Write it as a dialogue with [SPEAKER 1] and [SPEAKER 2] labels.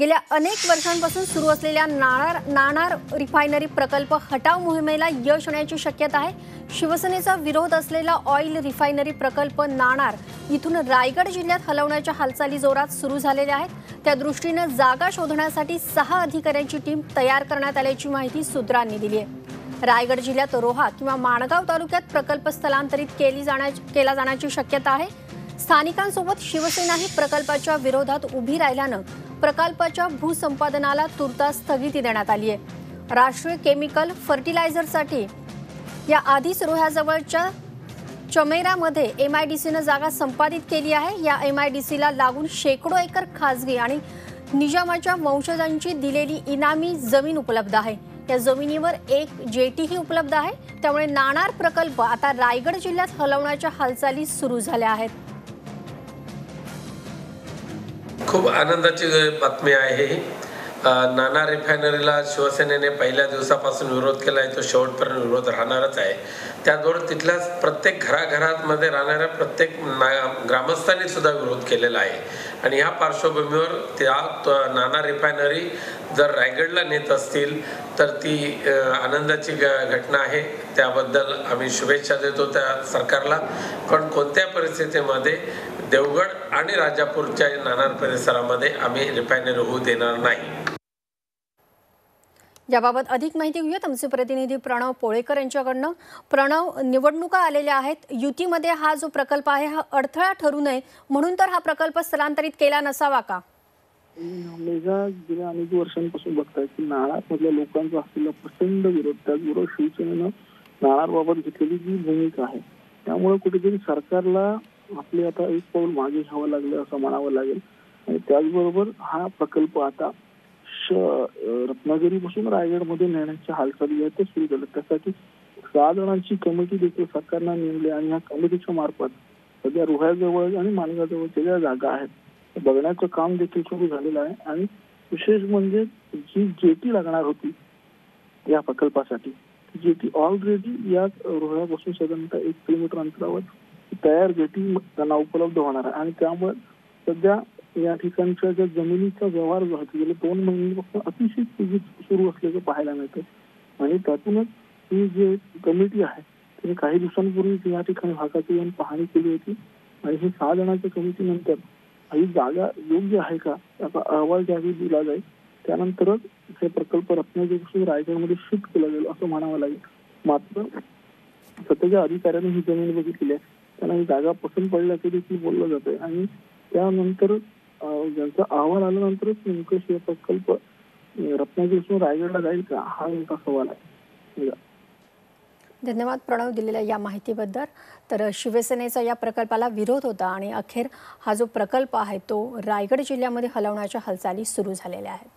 [SPEAKER 1] गेल्या अनेक वर्षांपासून सुरू असलेल्या नाणार नाणार रिफायनरी प्रकल्प हटाव मोहिमेला यश होण्याची शक्यता आहे. शिवसेनेचा विरोध असलेला ऑइल रिफायनरी प्रकल्प नाणार इथून रायगड जिल्ह्यात हलवण्याच्या हालचाली जोरात सुरू झालेल्या आहेत. त्या दृष्टीनं जागा शोधण्यासाठी सहा अधिकाऱ्यांची टीम तयार करण्यात आल्याची माहिती सूत्रांनी दिली आहे. रायगड जिल्ह्यात रोहा किंवा माणगाव तालुक्यात प्रकल्प स्थलांतरित केली जाण्या केला जाण्याची शक्यता आहे. स्थानिकांसोबत शिवसेनाही प्रकल्पाच्या विरोधात उभी राहिल्यानं प्रकल्पाच्या भूसंपादनाला तुर्तास स्थगिती देण्यात आली आहे. राष्ट्रीय केमिकल फर्टिलायझरसाठी या आधीच रोह्याजवळच्या चमेरामध्ये एम आय डी सीनं जागा संपादित केली आहे. या एम आय डी सीला लागून शेकडो एकर खासगी आणि निजामाच्या वंशजांची दिलेली इनामी जमीन उपलब्ध आहे. या जमिनीवर एक जेटीही उपलब्ध आहे. त्यामुळे नाणार प्रकल्प आता रायगड जिल्ह्यात हलवण्याच्या हालचाली सुरू झाल्या आहेत.
[SPEAKER 2] खूप आनंदाची बातमी आहे नाना रिफायनरीला शिवसेनेने पहिल्या दिवसापासून विरोध केला आहे तो शेवटपर्यंत विरोध राहणारच आहे. त्याचबरोबर तिथल्या प्रत्येक घराघरामध्ये राहणाऱ्या प्रत्येक ना ग्रामस्थांनी सुद्धा विरोध केलेला आहे. आणि ह्या पार्श्वभूमीवर त्या नाना रिफायनरी जर रायगडला नेत असतील तर ती आनंदाची घटना आहे. त्याबद्दल आम्ही शुभेच्छा देतो त्या सरकारला. पण कोणत्या परिस्थितीमध्ये देवगड आणि राजापूरच्या नाणार परिसरामध्ये आम्ही रिफायनरी होऊ देणार नाही?
[SPEAKER 1] याबाबत अधिक माहिती घेऊयात. आमचे प्रतिनिधी प्रणव पोळेकर यांच्याकडनं. प्रणव निवडणुका आलेल्या आहेत. युतीमध्ये हा जो प्रकल्प आहे हा अडथळा ठरू नये म्हणून तर हा प्रकल्प स्थलांतरित केला नसावा का?
[SPEAKER 3] मेघा गेल्या अनेक वर्षांपासून बघताय की नाणारमधल्या लोकांचा असलेला प्रचंड विरोध त्याचबरोबर शिवसेनेनं नाणारबाबत घेतलेली जी भूमिका आहे त्यामुळे कुठेतरी सरकारला आपले आता एक पाऊल मागे घ्यावं लागलं असं म्हणावं लागेल. आणि त्याचबरोबर हा प्रकल्प आता रत्नागिरीपासून रायगडमध्ये नेण्याच्या हालचाली आहेत ते सुरू झाल्या त्यासाठी सहा जणांची कमिटी देखील सरकारनं नेमली आणि या कमिटीच्या मार्फत सध्या रुह्याजवळ आणि माणगाजवळच्या ज्या जागा आहेत. बघण्याचं काम देखील सुरू झालेलं आहे. आणि विशेष म्हणजे जी जेटी लागणार होती या प्रकल्पासाठी जेटी ऑलरेडी या रोह्यापासून साधारणतः एक किलोमीटर अंतरावर तयार जेटी त्यांना उपलब्ध होणार आहे. आणि त्यामुळे सध्या या ठिकाणच्या ज्या जमिनीचा व्यवहार जो आहे गेले दोन फक्त अतिशय तेजीत सुरू असल्याचं पाहायला मिळतं. आणि त्यातूनच ही जी कमिटी आहे तिने काही दिवसांपूर्वी या ठिकाणी भागाची येऊन पाहणी केली होती. आणि ही सहा जणांच्या कमिटीनंतर ही जागा योग्य आहे का? याचा अहवाल त्यावेळी दिला जाईल. त्यानंतरच हे प्रकल्प रत्नागिरी रायगडमध्ये शिफ्ट केला जाईल असं म्हणावं लागेल. मात्र सध्याच्या अधिकाऱ्यांनी ही जमीन बघितली आहे. त्यांना ही जागा पसंत पडल्याचं देखील बोललं जात आहे आणि त्यानंतर ज्यांचा अहवाल आल्यानंतरच नेमकं हे प्रकल्प रत्नागिरीतून रायगडला जाईल का? हा मोठा सवाल आहे.
[SPEAKER 1] धन्यवाद प्रणव दिलेल्या या माहितीबद्दल. तर शिवसेनेचा या प्रकल्पाला विरोध होता आणि अखेर हा जो प्रकल्प आहे तो रायगड जिल्ह्यामध्ये हलवण्याच्या हालचाली सुरू झालेल्या आहेत.